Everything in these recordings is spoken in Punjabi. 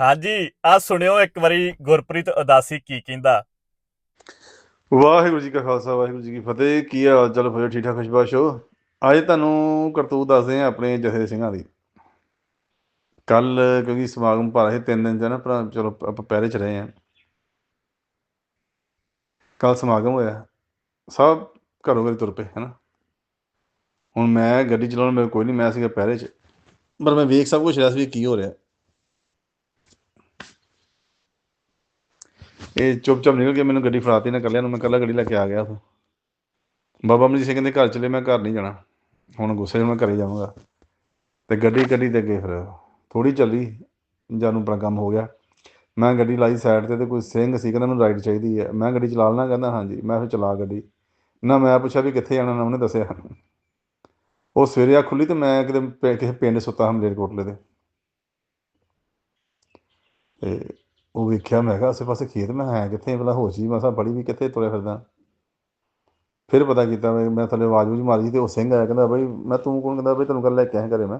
ਹਾਂਜੀ ਆ ਸੁਣਿਓ ਇੱਕ ਵਾਰੀ ਗੁਰਪ੍ਰੀਤ ਉਦਾਸੀ ਕੀ ਕਹਿੰਦਾ? ਵਾਹਿਗੁਰੂ ਜੀ ਕਾ ਖਾਲਸਾ, ਵਾਹਿਗੁਰੂ ਜੀ ਕੀ ਫਤਿਹ। ਕੀ ਹਾਲ ਚਾਲ ਫਤਿਹ ਠੀਕ ਠਾਕ, ਖੁਸ਼ਬਾਸ਼ ਹੋ? ਅੱਜ ਤੁਹਾਨੂੰ ਕਰਤੂਤ ਦੱਸਦੇ ਆ ਆਪਣੇ ਜਥੇ ਸਿੰਘਾਂ ਦੀ। ਕੱਲ ਕਿਉਂਕਿ ਸਮਾਗਮ ਭਾਰਾ ਸੀ, ਤਿੰਨ ਦਿਨ ਚ ਨਾ ਪਰ ਚਲੋ ਆਪਾਂ ਪਹਿਰੇ ਚ ਰਹੇ ਆ ਕੱਲ ਸਮਾਗਮ ਹੋਇਆ। ਸਭ ਘਰੋਂ ਘਰੀ ਤੁਰ ਪਏ, ਹੈਨਾ? ਹੁਣ ਮੈਂ ਗੱਡੀ ਚਲਾਉਣ, ਮੇਰੇ ਕੋਈ ਨਹੀਂ ਮੈਂ ਸੀਗਾ ਪਹਿਰੇ ਚ। ਪਰ ਮੈਂ ਵੇਖ ਸਭ ਕੁਝ ਰਿਹਾ ਸੀ ਵੀ ਕੀ ਹੋ ਰਿਹਾ। ਇਹ ਚੁੱਪ ਚਾਪ ਨਿਕਲ ਕੇ ਮੈਨੂੰ ਗੱਡੀ ਫੜਾਤੀ ਨਾ ਕੱਲਿਆਂ ਨੂੰ ਮੈਂ ਕੱਲਾ ਗੱਡੀ ਲੈ ਕੇ ਆ ਗਿਆ ਉੱਥੋਂ। ਬਾਬਾ ਅਮਰਜੀਤ ਸਿੰਘ ਕਹਿੰਦੇ, ਘਰ ਚਲੇ, ਮੈਂ ਘਰ ਨਹੀਂ ਜਾਣਾ। ਹੁਣ ਗੁੱਸੇ 'ਚ ਮੈਂ ਘਰੇ ਜਾਵਾਂਗਾ। ਤੇ ਗੱਡੀ ਗੱਡੀ ਤੇ ਅੱਗੇ ਫਿਰ ਥੋੜੀ ਚੱਲੀ, ਜਾਨੂੰ ਬੜਾ ਕੰਮ ਹੋ ਗਿਆ। ਮੈਂ ਗੱਡੀ ਲਾਈ ਸਾਈਡ ਤੇ ਤੇ ਕੋਈ ਸਿੰਘ ਸੀ, ਕਹਿੰਦਾ ਮੈਨੂੰ ਰਾਈਡ ਚਾਹੀਦੀ ਹੈ। ਮੈਂ ਗੱਡੀ ਚਲਾ ਲੈਣਾ ਕਹਿੰਦਾ ਹਾਂਜੀ, ਮੈਂ ਫਿਰ ਚਲਾ ਗੱਡੀ। ਨਾ ਮੈਂ ਪੁੱਛਿਆ ਵੀ ਕਿੱਥੇ ਜਾਣਾ, ਨਾ ਉਹਨੇ ਦੱਸਿਆ। ਉਹ ਸਵੇਰੇ ਆ ਖੁੱਲੀ ਤੇ ਮੈਂ ਕਿਤੇ ਪ- ਕਿਸੇ ਪਿੰਡ ਸੁੱਤਾ ਹਮਲੇਰ ਕੋਟਲੇ ਤੇ। ਤੇ ਉਹ ਵੇਖਿਆ ਮੈਂ ਕਿਹਾ ਆਸੇ ਪਾਸੇ ਖੇਤ ਮੈਂ ਹੈ ਕਿੱਥੇ ਭਲਾ ਹੋਸ਼ ਹੀ ਮਸਾ ਬੜੀ ਵੀ ਕਿੱਥੇ ਤੁਰਿਆ ਫਿਰਦਾ। ਫਿਰ ਪਤਾ ਕੀਤਾ ਮੈਂ ਥੱਲੇ ਆਵਾਜ਼ ਵੂਜ ਮਾਰੀ ਤੇ ਉਹ ਸਿੰਘ ਆਇਆ ਕਹਿੰਦਾ ਬਈ ਮੈਂ ਤੂੰ ਕੌਣ? ਕਹਿੰਦਾ ਬਈ ਤੈਨੂੰ ਕੱਲ ਲੈ ਕੇ ਆਇਆ ਘਰੇ ਮੈਂ।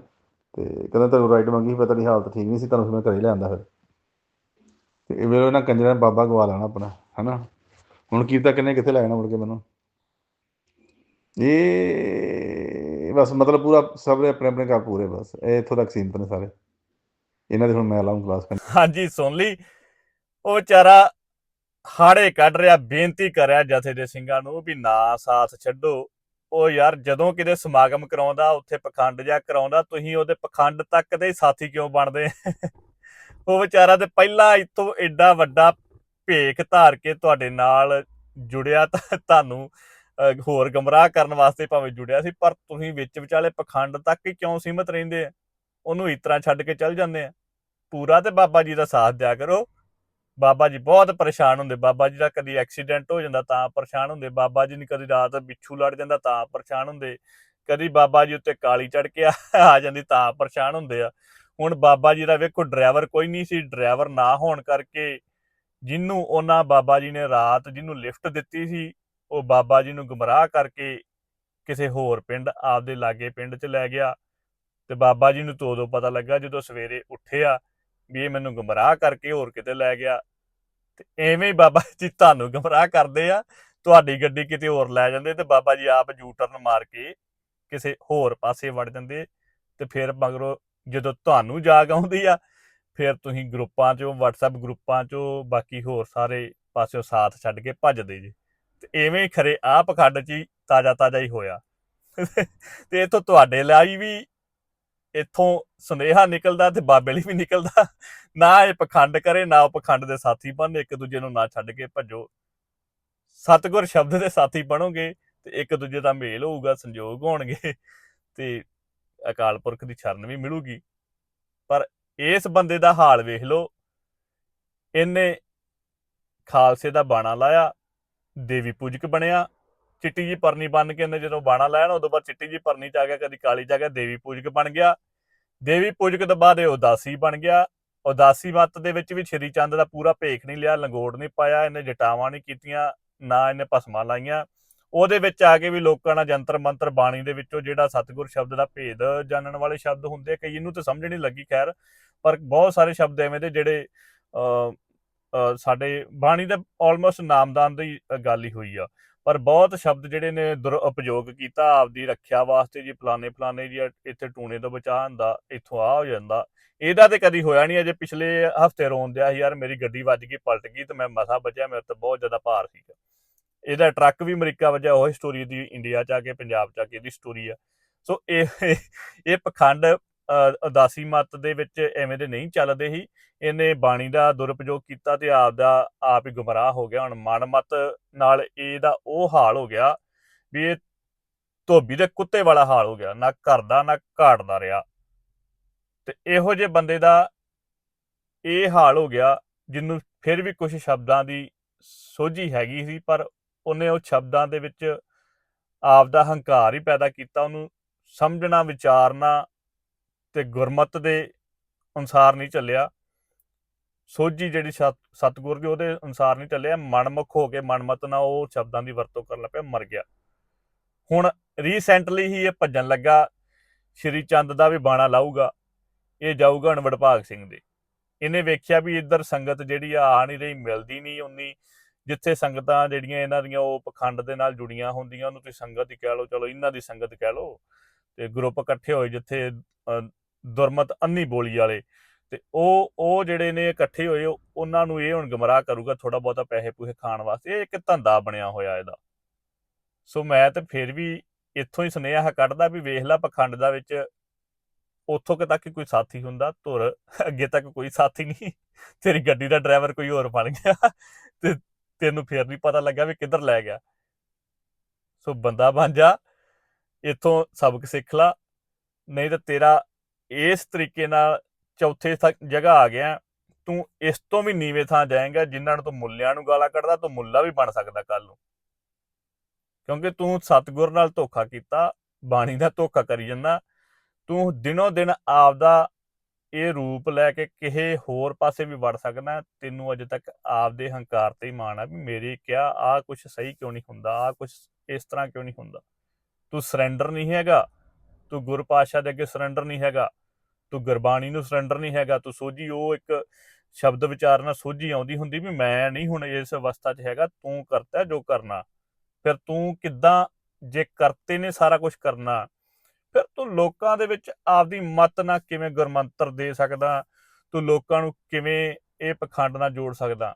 ਤੇ ਕਹਿੰਦਾ ਤੈਨੂੰ ਰਾਈਡ ਮੰਗੀ ਸੀ, ਪਤਾ ਨਹੀਂ ਹਾਲਤ ਠੀਕ ਨਹੀਂ ਸੀ ਤੁਹਾਨੂੰ ਫਿਰ ਮੈਂ ਘਰੇ ਲਿਆਂਦਾ ਫਿਰ। ਤੇ ਇਹ ਵੇਲੇ ਉਹਨਾਂ ਕੰਜਰਾਂ ਨੇ ਬਾਬਾ ਗਵਾ ਲੈਣਾ ਆਪਣਾ ਹਨਾ? ਹੁਣ ਕੀਤਾ ਕਿੰਨੇ ਕਿੱਥੇ ਲੈ ਜਾਣਾ ਮੁੜ ਕੇ ਮੈਨੂੰ? ਇਹ ਬਸ ਮਤਲਬ ਪੂਰਾ ਸਭ ਦੇ ਆਪਣੇ ਆਪਣੇ ਘਰ ਪੂਰੇ ਬਸ ਇਹ ਇੱਥੋਂ ਤੱਕ ਸੀਮਤ ਨੇ ਸਾਰੇ। ਇਹਨਾਂ ਦੇ ਹੁਣ ਮੈਂ ਲਾਉਂ ਕਲਾਸ ਹਾਂਜੀ ਸੁਣ ਲਈ। ਉਹ ਵਿਚਾਰਾ ਹਾੜੇ ਕੱਢ ਰਿਹਾ, ਬੇਨਤੀ ਕਰ ਰਿਹਾ ਜਥੇ ਦੇ ਸਿੰਘਾਂ ਨੂੰ ਵੀ ਨਾ ਸਾਥ ਛੱਡੋ। ਉਹ ਯਾਰ ਜਦੋਂ ਕਿਤੇ ਸਮਾਗਮ ਕਰਾਉਂਦਾ, ਉੱਥੇ ਪਖੰਡ ਜਾਂ ਕਰਾਉਂਦਾ, ਤੁਸੀਂ ਉਹਦੇ ਪਖੰਡ ਤੱਕ ਦੇ ਸਾਥੀ ਕਿਉਂ ਬਣਦੇ? ਉਹ ਵਿਚਾਰਾ ਤੇ ਪਹਿਲਾਂ ਇਤੋਂ ਐਡਾ ਵੱਡਾ ਭੇਖ ਧਾਰ ਕੇ ਤੁਹਾਡੇ ਨਾਲ ਜੁੜਿਆ ਤਾਂ ਤੁਹਾਨੂੰ ਹੋਰ ਗਮਰਾਹ ਕਰਨ ਵਾਸਤੇ ਭਾਵੇਂ ਜੁੜਿਆ ਸੀ, ਪਰ ਤੁਸੀਂ ਵਿੱਚ ਵਿਚਾਲੇ ਪਖੰਡ ਤੱਕ ਹੀ ਕਿਉਂ ਸੀਮਤ ਰਹਿੰਦੇ ਆ? ਉਹਨੂੰ ਇਸ ਤਰ੍ਹਾਂ ਛੱਡ ਕੇ ਚੱਲ ਜਾਂਦੇ ਆ। ਪੂਰਾ ਤੇ ਬਾਬਾ ਜੀ ਦਾ ਸਾਥ ਦਿਆ ਕਰੋ। ਬਾਬਾ ਜੀ ਬਹੁਤ ਪਰੇਸ਼ਾਨ ਹੁੰਦੇ, ਬਾਬਾ ਜੀ ਦਾ ਕਦੀ ਐਕਸੀਡੈਂਟ ਹੋ ਜਾਂਦਾ ਤਾਂ ਪਰੇਸ਼ਾਨ ਹੁੰਦੇ, ਬਾਬਾ ਜੀ ਨੇ ਕਦੀ ਰਾਤ ਬਿੱਛੂ ਲੜ ਜਾਂਦਾ ਤਾਂ ਪਰੇਸ਼ਾਨ ਹੁੰਦੇ, ਕਦੀ ਬਾਬਾ ਜੀ ਉੱਤੇ ਕਾਲੀ ਚੜ ਕੇ ਆ ਆ ਜਾਂਦੀ ਤਾਂ ਪਰੇਸ਼ਾਨ ਹੁੰਦੇ ਆ। ਹੁਣ ਬਾਬਾ ਜੀ ਦਾ ਵੇਖੋ ਡਰਾਈਵਰ ਕੋਈ ਨਹੀਂ ਸੀ, ਡਰਾਈਵਰ ਨਾ ਹੋਣ ਕਰਕੇ ਜਿਹਨੂੰ ਉਹਨਾਂ ਬਾਬਾ ਜੀ ਨੇ ਰਾਤ ਜਿਹਨੂੰ ਲਿਫਟ ਦਿੱਤੀ ਸੀ, ਉਹ ਬਾਬਾ ਜੀ ਨੂੰ ਗੁੰਮਰਾਹ ਕਰਕੇ ਕਿਸੇ ਹੋਰ ਪਿੰਡ, ਆਪਦੇ ਲਾਗੇ ਪਿੰਡ 'ਚ ਲੈ ਗਿਆ ਤੇ ਬਾਬਾ ਜੀ ਨੂੰ ਤੋਂ ਉਦੋਂ ਪਤਾ ਲੱਗਾ ਜਦੋਂ ਸਵੇਰੇ ਉੱਠਿਆ ਵੀ ਇਹ ਮੈਨੂੰ ਗੁੰਮਰਾਹ ਕਰਕੇ ਹੋਰ ਕਿਤੇ ਲੈ ਗਿਆ। ਤੇ ਐਵੇਂ ਹੀ ਬਾਬਾ ਜੀ ਤੁਹਾਨੂੰ ਗੁੰਮਰਾਹ ਕਰਦੇ ਆ, ਤੁਹਾਡੀ ਗੱਡੀ ਕਿਤੇ ਹੋਰ ਲੈ ਜਾਂਦੇ ਤੇ ਬਾਬਾ ਜੀ ਆਪ ਯੂ ਟਰਨ ਮਾਰ ਕੇ ਕਿਸੇ ਹੋਰ ਪਾਸੇ ਵੜ ਜਾਂਦੇ ਤੇ ਫਿਰ ਮਗਰੋਂ ਜਦੋਂ ਤੁਹਾਨੂੰ ਜਾਗ ਆਉਂਦੀ ਆ, ਫਿਰ ਤੁਸੀਂ ਗਰੁੱਪਾਂ 'ਚੋਂ, WhatsApp ਗਰੁੱਪਾਂ 'ਚੋਂ ਬਾਕੀ ਹੋਰ ਸਾਰੇ ਪਾਸਿਓਂ ਸਾਥ ਛੱਡ ਕੇ ਭੱਜਦੇ ਜੀ। ਤੇ ਐਵੇਂ ਖਰੇ ਆਹ ਪਖੰਡ 'ਚ ਹੀ ਤਾਜ਼ਾ ਤਾਜ਼ਾ ਹੀ ਹੋਇਆ। ਤੇ ਇਥੋਂ ਤੁਹਾਡੇ ਲਈ ਵੀ ਇੱਥੋਂ ਸੁਨੇਹਾ ਨਿਕਲਦਾ ਤੇ ਬਾਬੇ ਲਈ ਵੀ ਨਿਕਲਦਾ। ਨਾ ਇਹ ਪਖੰਡ ਕਰੇ, ਨਾ ਉਹ ਪਖੰਡ ਦੇ ਸਾਥੀ ਬਣ, ਇੱਕ ਦੂਜੇ ਨੂੰ ਨਾ ਛੱਡ ਕੇ ਭੱਜੋ। ਸਤਿਗੁਰ ਸ਼ਬਦ ਦੇ ਸਾਥੀ ਬਣੋਗੇ ਤੇ ਇੱਕ ਦੂਜੇ ਦਾ ਮੇਲ ਹੋਊਗਾ ਸੰਯੋਗ ਹੋਣਗੇ ਤੇ ਅਕਾਲ ਪੁਰਖ ਦੀ ਸ਼ਰਨ ਵੀ ਮਿਲੂਗੀ। ਪਰ ਇਸ ਬੰਦੇ ਦਾ ਹਾਲ ਵੇਖ ਲਓ। ਇਹਨੇ ਖਾਲਸੇ ਦਾ ਬਾਣਾ ਲਾਇਆ, ਦੇਵੀ ਪੂਜਕ ਬਣਿਆ ਚਿੱਟੀ ਜੀ ਪਰਨੀ ਬਣ ਕੇ ਇਹਨੇ ਜਦੋਂ ਬਾਣਾ ਲਾਇਆ ਨਾ ਉਦੋਂ ਬਾਅਦ ਚਿੱਟੀ ਜੀ ਪਰਨੀ ਚ ਆ ਗਿਆ ਕਦੀ ਕਾਲੀ ਚ ਆ ਗਿਆ ਦੇਵੀ ਪੂਜਕ ਬਣ ਗਿਆ। ਦੇਵੀ ਪੂਜਕ ਤੋਂ ਬਾਅਦ ਇਹ ਉਦਾਸੀ ਬਣ ਗਿਆ। ਉਦਾਸੀ ਮੱਤ ਦੇ ਵਿੱਚ ਵੀ ਸ਼੍ਰੀ ਚੰਦ ਦਾ ਪੂਰਾ ਭੇਖ ਨਹੀਂ ਲਿਆ ਲੰਗੋੜ ਨਹੀਂ ਪਾਇਆ ਇਹਨੇ ਜਟਾਵਾਂ ਨਹੀਂ ਕੀਤੀਆਂ ਨਾ ਇਹਨੇ ਭਸਮਾਂ ਲਾਈਆਂ। ਉਹਦੇ ਵਿੱਚ ਆ ਕੇ ਵੀ ਲੋਕਾਂ ਨਾਲ ਜੰਤਰ ਮੰਤਰ ਬਾਣੀ ਦੇ ਵਿੱਚੋਂ ਜਿਹੜਾ ਸਤਿਗੁਰ ਸ਼ਬਦ ਦਾ ਭੇਦ ਜਾਣਨ ਵਾਲੇ ਸ਼ਬਦ ਹੁੰਦੇ ਆ, ਕਈ ਇਹਨੂੰ ਤਾਂ ਸਮਝ ਨਹੀਂ ਲੱਗੀ ਖੈਰ। ਪਰ ਬਹੁਤ ਸਾਰੇ ਸ਼ਬਦ ਐਵੇਂ ਦੇ ਜਿਹੜੇ ਅ, ਅ, ਸਾਡੇ ਬਾਣੀ ਦਾ ਆਲਮੋਸਟ ਨਾਮਦਾਨ ਦੀ ਗੱਲ ਹੀ ਹੋਈ ਆ। ਪਰ ਬਹੁਤ ਸ਼ਬਦ ਜਿਹੜੇ ਨੇ ਦੁਰਉਪਯੋਗ ਕੀਤਾ, ਆਪਦੀ ਰੱਖਿਆ ਵਾਸਤੇ ਜੀ, ਫਲਾਣੇ ਫਲਾਣੇ ਜੀ, ਇੱਥੇ ਟੂਣੇ ਤੋਂ ਬਚਾ ਹੁੰਦਾ, ਇੱਥੋਂ ਆ ਹੋ ਜਾਂਦਾ। ਇਹਦਾ ਤੇ ਕਦੀ ਹੋਇਆ ਨਹੀਂ, ਅਜੇ ਪਿਛਲੇ ਹਫ਼ਤੇ ਰੋਣ ਦਿਆ ਯਾਰ ਮੇਰੀ ਗੱਡੀ ਵੱਜ ਗਈ, ਪਲਟ ਗਈ ਤੇ ਮੈਂ ਮਸਾ ਬਚਿਆ, ਮੇਰੇ ਤੇ ਬਹੁਤ ਜ਼ਿਆਦਾ ਭਾਰ ਸੀਗਾ। ਇਹਦਾ ਟਰੱਕ ਵੀ ਅਮਰੀਕਾ ਵਜਾ ਉਹ ਸਟੋਰੀ ਦੀ, ਇੰਡੀਆ ਚ ਆ ਕੇ, ਪੰਜਾਬ ਚ ਆ ਕੇ ਇਹਦੀ ਸਟੋਰੀ ਆ। ਸੋ ਇਹ ਇਹ ਪਖੰਡ ਉਦਾਸੀ ਮਤ ਦੇ ਵਿੱਚ ਐਵੇਂ ਦੇ ਨਹੀਂ ਚੱਲਦੇ ਸੀ। ਇਹਨੇ ਬਾਣੀ ਦਾ ਦੁਰਉਪਯੋਗ ਕੀਤਾ ਤੇ ਆਪ ਦਾ ਆਪ ਹੀ ਗੁੰਮਰਾਹ ਹੋ ਗਿਆ। ਹੁਣ ਮਨ ਮਤ ਨਾਲ ਇਹਦਾ ਉਹ ਹਾਲ ਹੋ ਗਿਆ ਵੀ ਇਹ ਧੋਬੀ ਦੇ ਕੁੱਤੇ ਵਾਲਾ ਹਾਲ ਹੋ ਗਿਆ। ਨਾ ਘਰ ਦਾ ਨਾ ਘਾਟ ਦਾ ਰਿਹਾ। ਤੇ ਇਹੋ ਜਿਹੇ ਬੰਦੇ ਦਾ ਇਹ ਹਾਲ ਹੋ ਗਿਆ ਜਿਹਨੂੰ ਫਿਰ ਵੀ ਕੁਝ ਸ਼ਬਦਾਂ ਦੀ ਸੋਝੀ ਹੈਗੀ ਸੀ, ਪਰ ਉਹਨੇ ਉਹ ਸ਼ਬਦਾਂ ਦੇ ਵਿੱਚ ਆਪ ਦਾ ਹੰਕਾਰ ਹੀ ਪੈਦਾ ਕੀਤਾ। ਉਹਨੂੰ ਸਮਝਣਾ, ਵਿਚਾਰਨਾ ਤੇ ਗੁਰਮਤ ਦੇ ਅਨੁਸਾਰ ਨਹੀਂ ਚੱਲਿਆ। ਸੋਝੀ ਜਿਹੜੀ ਸਤ- ਸਤਿਗੁਰ ਦੀ ਉਹਦੇ ਅਨੁਸਾਰ ਨਹੀਂ ਚੱਲਿਆ। ਮਨਮੁਖ ਹੋ ਕੇ ਮਨਮਤ ਨਾਲ ਉਹ ਸ਼ਬਦਾਂ ਦੀ ਵਰਤੋਂ ਕਰਨ ਲੱਗ ਪਿਆ ਮਰ ਗਿਆ। ਹੁਣ ਰੀਸੈਂਟਲੀ ਹੀ ਇਹ ਭੱਜਣ ਲੱਗਾ। ਸ਼੍ਰੀ ਚੰਦ ਦਾ ਵੀ ਬਾਣਾ ਲਾਊਗਾ। ਇਹ ਜਾਊਗਾ ਹੁਣ ਭਾਗ ਸਿੰਘ ਦੇ। ਇਹਨੇ ਵੇਖਿਆ ਵੀ ਇੱਧਰ ਸੰਗਤ ਜਿਹੜੀ ਆ ਆ ਨਹੀਂ ਰਹੀ ਮਿਲਦੀ ਨਹੀਂ ਉਨੀ। ਜਿੱਥੇ ਸੰਗਤਾਂ ਜਿਹੜੀਆਂ ਇਹਨਾਂ ਦੀਆਂ ਉਹ ਪਖੰਡ ਦੇ ਨਾਲ ਜੁੜੀਆਂ ਹੁੰਦੀਆਂ ਉਹਨੂੰ ਤੁਸੀਂ ਸੰਗਤ ਹੀ ਕਹਿ ਲਓ। ਚਲੋ ਇਹਨਾਂ ਦੀ ਸੰਗਤ ਕਹਿ ਲਓ। ਤੇ ਗਰੁੱਪ ਇਕੱਠੇ ਹੋਏ ਜਿੱਥੇ ਅ, ਦੁਰਮਤ ਅੰਨੀ ਬੋਲੀ ਵਾਲੇ। ਤੇ ਉਹ ਉਹ ਜਿਹੜੇ ਨੇ ਇਕੱਠੇ ਹੋਏ ਉਹਨਾਂ ਨੂੰ ਇਹ ਹੁਣ ਗਮਰਾਹ ਕਰੂਗਾ ਥੋੜਾ ਬਹੁਤਾ ਪੈਸੇ ਪੂਸੇ ਖਾਣ ਵਾਸਤੇ। ਇਹ ਇੱਕ ਧੰਦਾ ਬਣਿਆ ਹੋਇਆ ਇਹਦਾ। ਸੋ ਮੈਂ ਤੇ ਫਿਰ ਵੀ ਇੱਥੋਂ ਹੀ ਸੁਨੇਹਾ ਕੱਢਦਾ ਵੀ ਵੇਖ ਲੈ ਪਖੰਡ ਦਾ ਵਿੱਚ ਉੱਥੋਂ ਕਿ ਤੱਕ ਕੋਈ ਸਾਥੀ ਹੁੰਦਾ, ਧੁਰ ਅੱਗੇ ਤੱਕ ਕੋਈ ਸਾਥੀ ਨਹੀਂ। ਤੇਰੀ ਗੱਡੀ ਦਾ ਡਰਾਈਵਰ ਕੋਈ ਹੋਰ ਬਣ ਗਿਆ ਤੇ ਤੈਨੂੰ ਫੇਰ ਨਹੀਂ ਪਤਾ ਲੱਗਾ ਵੀ ਕਿੱਧਰ ਲੈ ਗਿਆ। ਸੋ ਬੰਦਾ ਬਣ ਜਾ, ਇੱਥੋਂ ਸਬਕ ਸਿੱਖ ਲਾ। ਨਹੀਂ ਤਾਂ ਤੇਰਾ ਇਸ ਤਰੀਕੇ ਨਾਲ ਚੌਥੇ ਤੱਕ ਜਗ੍ਹਾ ਆ ਗਿਆ। ਤੂੰ ਇਸ ਤੋਂ ਵੀ ਨੀਵੇਂ ਥਾਂ ਜਾਏਗਾ ਜਿਨ੍ਹਾਂ ਨੂੰ ਤੂੰ ਮੁੱਲਿਆਂ ਨੂੰ ਗਾਲਾਂ ਕੱਢਦਾ, ਤੂੰ ਮੁੱਲਾ ਵੀ ਬਣ ਸਕਦਾ ਕੱਲ ਨੂੰ। ਕਿਉਂਕਿ ਤੂੰ ਸਤਿਗੁਰ ਨਾਲ ਧੋਖਾ ਕੀਤਾ, ਬਾਣੀ ਦਾ ਧੋਖਾ ਕਰੀ ਜਾਂਦਾ। ਤੂੰ ਦਿਨੋ ਦਿਨ ਆਪਦਾ ਇਹ ਰੂਪ ਲੈ ਕੇ ਕਿਸੇ ਹੋਰ ਪਾਸੇ ਵੀ ਵੜ ਸਕਦਾ। ਤੈਨੂੰ ਅਜੇ ਤੱਕ ਆਪਦੇ ਹੰਕਾਰ ਤੇ ਹੀ ਮਾਣ ਆ ਵੀ ਮੇਰੇ ਕਿਹਾ ਆ ਕੁਝ ਸਹੀ ਕਿਉਂ ਨਹੀਂ ਹੁੰਦਾ ਆ ਕੁਝ ਇਸ ਤਰ੍ਹਾਂ ਕਿਉਂ ਨਹੀਂ ਹੁੰਦਾ। ਤੂੰ ਸਰੈਂਡਰ ਨਹੀਂ ਹੈਗਾ। ਤੂੰ ਗੁਰ ਪਾਤਸ਼ਾਹ ਦੇ ਅੱਗੇ ਸਰੈਂਡਰ ਨਹੀਂ ਹੈਗਾ, ਤੂੰ ਗੁਰਬਾਣੀ ਨੂੰ ਸਰੈਂਡਰ ਨਹੀਂ ਹੈਗਾ, ਤੂੰ ਸੋਝੀ ਉਹ ਇੱਕ ਸ਼ਬਦ ਵਿਚਾਰ ਨਾਲ ਸੋਝੀ ਆਉਂਦੀ ਹੁੰਦੀ ਵੀ ਮੈਂ ਨਹੀਂ ਹੁਣ ਇਸ ਅਵਸਥਾ 'ਚ ਹੈਗਾ, ਤੂੰ ਕਰਤਾ ਜੋ ਕਰਨਾ। ਫਿਰ ਤੂੰ ਕਿੱਦਾਂ ਜੇ ਕਰਤੇ ਨੇ ਸਾਰਾ ਕੁਝ ਕਰਨਾ, ਫਿਰ ਤੂੰ ਲੋਕਾਂ ਦੇ ਵਿੱਚ ਆਪਦੀ ਮਤ ਨਾਲ ਕਿਵੇਂ ਗੁਰਮੰਤਰ ਦੇ ਸਕਦਾ, ਤੂੰ ਲੋਕਾਂ ਨੂੰ ਕਿਵੇਂ ਇਹ ਪਖੰਡ ਨਾਲ ਜੋੜ ਸਕਦਾ।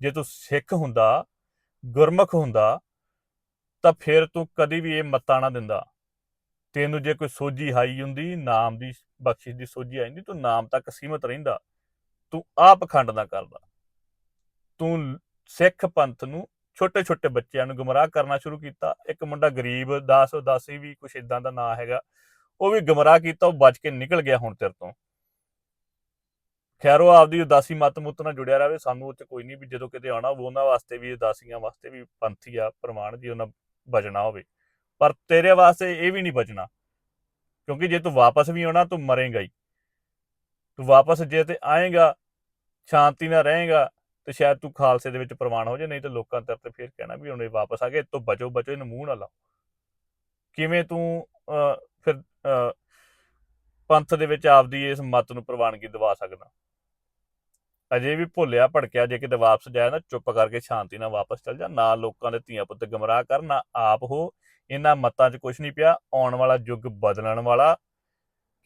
ਜੇ ਤੂੰ ਸਿੱਖ ਹੁੰਦਾ, ਗੁਰਮੁਖ ਹੁੰਦਾ, ਤਾਂ ਫਿਰ ਤੂੰ ਕਦੀ ਵੀ ਇਹ ਮੱਤਾ ਨਾ ਦਿੰਦਾ। ਤੈਨੂੰ ਜੇ ਕੋਈ ਸੋਝੀ ਹਾਈ ਹੁੰਦੀ, ਨਾਮ ਦੀ ਬਖਸ਼ਿਸ਼ ਦੀ ਸੋਝੀ ਆਈ ਹੁੰਦੀ, ਤੂੰ ਨਾਮ ਤੱਕ ਸੀਮਤ ਰਹਿੰਦਾ। ਤੂੰ ਆਪ ਖੰਡ ਨਾ ਕਰਦਾ। ਤੂੰ ਸਿੱਖ ਪੰਥ ਨੂੰ ਛੋਟੇ ਛੋਟੇ ਬੱਚਿਆਂ ਨੂੰ ਗੁੰਮਰਾਹ ਕਰਨਾ ਸ਼ੁਰੂ ਕੀਤਾ। ਇੱਕ ਮੁੰਡਾ ਗਰੀਬ, ਦਾਸ, ਉਦਾਸੀ ਵੀ ਕੁਛ ਇਦਾਂ ਦਾ ਨਾਂ ਹੈਗਾ। ਉਹ ਵੀ ਗੁੰਮਰਾਹ ਕੀਤਾ, ਉਹ ਬਚ ਕੇ ਨਿਕਲ ਗਿਆ ਹੁਣ ਤੇਰੇ ਤੋਂ। ਖੈਰ, ਉਹ ਆਪਦੀ ਉਦਾਸੀ ਮਤ ਮੁੱਤ ਨਾਲ ਜੁੜਿਆ ਰਹੇ। ਸਾਨੂੰ ਉਹ ਚ ਕੋਈ ਨਹੀਂ ਵੀ ਜਦੋਂ ਕਿਤੇ ਆਉਣਾ ਉਹਨਾਂ ਵਾਸਤੇ ਵੀ, ਉਦਾਸੀਆਂ ਵਾਸਤੇ ਵੀ ਪੰਥੀ ਆ, ਪ੍ਰਮਾਣ ਜੀ, ਉਹਨਾਂ ਬਚਣਾ ਹੋਵੇ। ਪਰ ਤੇਰੇ ਵਾਸਤੇ ਇਹ ਵੀ ਨਹੀਂ ਬਚਣਾ। ਕਿਉਂਕਿ ਜੇ ਤੂੰ ਵਾਪਸ ਵੀ ਆਉਣਾ ਤੂੰ ਮਰੇਂਗਾ ਹੀ। ਤੂੰ ਵਾਪਸ ਜੇ ਤੇ ਆਏਗਾ ਸ਼ਾਂਤੀ ਨਾਲ ਰਹੇਗਾ ਤੇ ਸ਼ਾਇਦ ਤੂੰ ਖਾਲਸੇ ਦੇ ਵਿੱਚ ਪ੍ਰਵਾਨ ਹੋ ਜਾ ਨਹੀਂ ਤੇ ਲੋਕਾਂ ਤੇਰੇ ਤੇ ਫੇਰ ਕਹਿਣਾ ਵੀ ਹੁਣ ਇਹ ਵਾਪਸ ਆ ਗਏ ਤੋਂ ਬਚੋ ਬਚੋ ਇਹਨੂੰ ਮੂੰਹ ਨਾ ਲਾਓ। ਕਿਵੇਂ ਤੂੰ ਅਹ, ਫਿਰ ਅਹ, ਪੰਥ ਦੇ ਵਿੱਚ ਆਪਦੀ ਇਸ ਮਤ ਨੂੰ ਪ੍ਰਵਾਨਗੀ ਦਿਵਾ ਸਕਦਾ? ਅਜੇ ਵੀ ਭੁੱਲਿਆ ਭੜਕਿਆ ਜੇ ਕਿਤੇ ਵਾਪਸ ਜਾਇਆ ਨਾ ਚੁੱਪ ਕਰਕੇ ਸ਼ਾਂਤੀ ਨਾਲ ਵਾਪਸ ਚਲ ਜਾ ਨਾ ਲੋਕਾਂ ਦੇ ਧੀਆਂ ਪੁੱਤ ਗਮਰਾਹ ਕਰ ਨਾ ਆਪ ਹੋ ਇਹਨਾਂ ਮਤਾਂ 'ਚ ਕੁਝ ਨਹੀਂ ਪਿਆ। ਆਉਣ ਵਾਲਾ ਯੁੱਗ ਬਦਲਣ ਵਾਲਾ।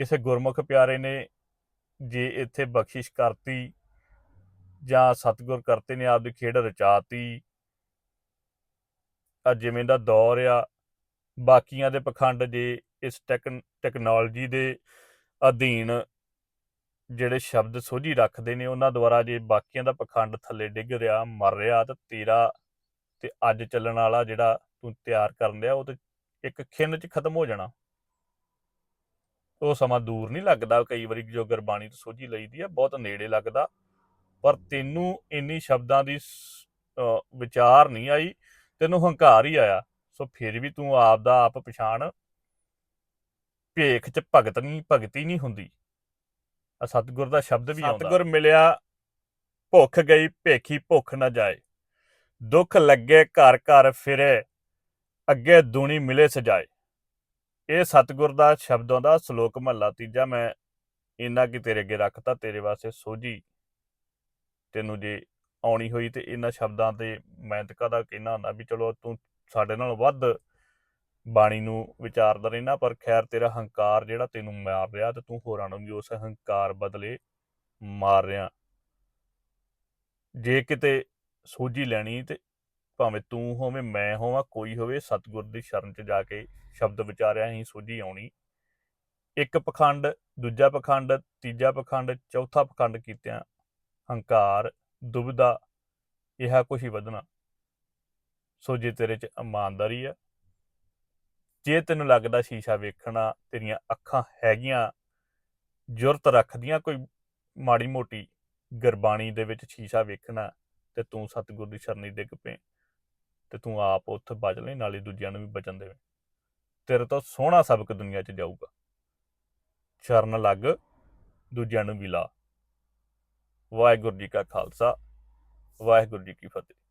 ਕਿਸੇ ਗੁਰਮੁਖ ਪਿਆਰੇ ਨੇ ਜੇ ਇੱਥੇ ਬਖਸ਼ਿਸ਼ ਕਰਤੀ ਜਾਂ ਸਤਿਗੁਰ ਕਰਤੇ ਨੇ ਆਪਦੀ ਖੇਡ ਰਚਾਤੀ ਆ ਜਿਵੇਂ ਦਾ ਦੌਰ ਆ, ਬਾਕੀਆਂ ਦੇ ਪਖੰਡ ਜੇ ਇਸ ਟੈਕਨੋਲੋਜੀ ਦੇ ਅਧੀਨ ਜਿਹੜੇ ਸ਼ਬਦ ਸੋਝੀ ਰੱਖਦੇ ਨੇ, ਉਹਨਾਂ ਦੁਆਰਾ ਜੇ ਬਾਕੀਆਂ ਦਾ ਪਖੰਡ ਥੱਲੇ ਡਿੱਗ ਰਿਹਾ, ਮਰ ਰਿਹਾ ਤਾਂ ਤੇਰਾ ਤੇ ਅੱਜ ਚੱਲਣ ਵਾਲਾ ਜਿਹੜਾ ਤੂੰ ਤਿਆਰ ਕਰਨ ਲਿਆ, ਉਹ ਤੇ ਇੱਕ ਖਿੰਨ 'ਚ ਖਤਮ ਹੋ ਜਾਣਾ। ਉਹ ਸਮਾਂ ਦੂਰ ਨਹੀਂ ਲੱਗਦਾ, ਕਈ ਵਾਰੀ ਜੋ ਗੁਰਬਾਣੀ ਤੋਂ ਸੋਝੀ ਲਈਦੀ ਆ, ਬਹੁਤ ਨੇੜੇ ਲੱਗਦਾ। ਪਰ ਤੈਨੂੰ ਇੰਨੀ ਸ਼ਬਦਾਂ ਦੀ ਵਿਚਾਰ ਨਹੀਂ ਆਈ, ਤੈਨੂੰ ਹੰਕਾਰ ਹੀ ਆਇਆ। ਸੋ ਫਿਰ ਵੀ ਤੂੰ ਆਪ ਦਾ ਆਪ ਪਛਾਣ। ਭੇਖ ਚ ਭਗਤ ਨਹੀਂ, ਭਗਤੀ ਨਹੀਂ ਹੁੰਦੀ। ਆ ਸਤਿਗੁਰ ਦਾ ਸ਼ਬਦ ਵੀ ਆਉਂਦਾ। ਸਤਿਗੁਰ ਮਿਲਿਆ, ਭੁੱਖ ਗਈ, ਭੇਖੀ ਭੁੱਖ ਨਾ ਜਾਏ। ਦੁੱਖ ਲੱਗੇ, ਘਰ ਘਰ ਫਿਰੇ। ਅੱਗੇ ਦੂਣੀ ਮਿਲੇ ਸਜਾਏ। ਇਹ ਸਤਿਗੁਰ ਦਾ ਸ਼ਬਦਾਂ ਦਾ ਸ਼ਲੋਕ ਮਹੱਲਾ। ਤੀਜਾ, ਮੈਂ ਇਹਨਾਂ ਕੀ ਤੇਰੇ ਅੱਗੇ ਰੱਖਤਾ, ਤੇਰੇ ਵਾਸਤੇ ਸੋਝੀ। ਤੈਨੂੰ ਜੇ ਆਉਣੀ ਹੋਈ ਤੇ ਇਹਨਾਂ ਸ਼ਬਦਾਂ ਤੇ ਮੈਂ ਤਾਂ ਕਦਾ ਕਹਿਣਾ ਹੁੰਦਾ ਵੀ ਚਲੋ ਤੂੰ ਸਾਡੇ ਨਾਲ ਵੱਧ ਬਾਣੀ ਨੂੰ ਵਿਚਾਰਦਾ ਰਹਿਣਾ, ਪਰ ਖੈਰ ਤੇਰਾ ਹੰਕਾਰ ਜਿਹੜਾ ਤੈਨੂੰ ਮਾਰ ਰਿਹਾ ਤੇ ਤੂੰ ਹੋਰਾਂ ਨੂੰ ਵੀ ਉਸ ਹੰਕਾਰ ਬਦਲੇ ਮਾਰ ਰਿਹਾ। ਜੇ ਕਿਤੇ ਸੋਝੀ ਲੈਣੀ ਤੇ ਭਾਵੇਂ ਤੂੰ ਹੋਵੇਂ, ਮੈਂ ਹੋਵਾਂ, ਕੋਈ ਹੋਵੇ, ਸਤਿਗੁਰ ਦੀ ਸ਼ਰਨ 'ਚ ਜਾ ਕੇ ਸ਼ਬਦ ਵਿਚਾਰਿਆ ਹੀ ਸੋਝੀ ਆਉਣੀ। ਇੱਕ ਪਖੰਡ, ਦੂਜਾ ਪਖੰਡ, ਤੀਜਾ ਪਖੰਡ, ਚੌਥਾ ਪਖੰਡ ਕੀਤਿਆਂ ਹੰਕਾਰ ਦੁਬਿਧਾ ਇਹ ਕੁਛ ਹੀ ਵਧਣਾ। ਸੋ ਜੇ ਤੇਰੇ 'ਚ ਇਮਾਨਦਾਰੀ ਆ, ਜੇ ਤੈਨੂੰ ਲੱਗਦਾ ਸ਼ੀਸ਼ਾ ਵੇਖਣਾ, ਤੇਰੀਆਂ ਅੱਖਾਂ ਹੈਗੀਆਂ, ਜੁਰਤ ਰੱਖਦੀਆਂ ਕੋਈ ਮਾੜੀ ਮੋਟੀ ਗੁਰਬਾਣੀ ਦੇ ਵਿੱਚ ਸ਼ੀਸ਼ਾ ਵੇਖਣਾ, ਤੇ ਤੂੰ ਸਤਿਗੁਰ ਦੀ ਸ਼ਰਨੀ ਡਿੱਗ ਪਏ। ਤੇ ਤੂੰ ਆਪ ਉੱਥੇ ਬਚ ਲੈ ਨਾਲੇ ਦੂਜਿਆਂ ਨੂੰ ਵੀ ਬਚਣ ਦੇਵੇਂ। ਤੇਰੇ ਤੋਂ ਸੋਹਣਾ ਸਬਕ ਦੁਨੀਆ 'ਚ ਜਾਊਗਾ। ਸ਼ਰਨ ਲੱਗ, ਦੂਜਿਆਂ ਨੂੰ ਵੀ ਲਾ। ਵਾਹਿਗੁਰੂ ਜੀ ਕਾ ਖਾਲਸਾ, ਵਾਹਿਗੁਰੂ ਜੀ ਕੀ ਫਤਿਹ।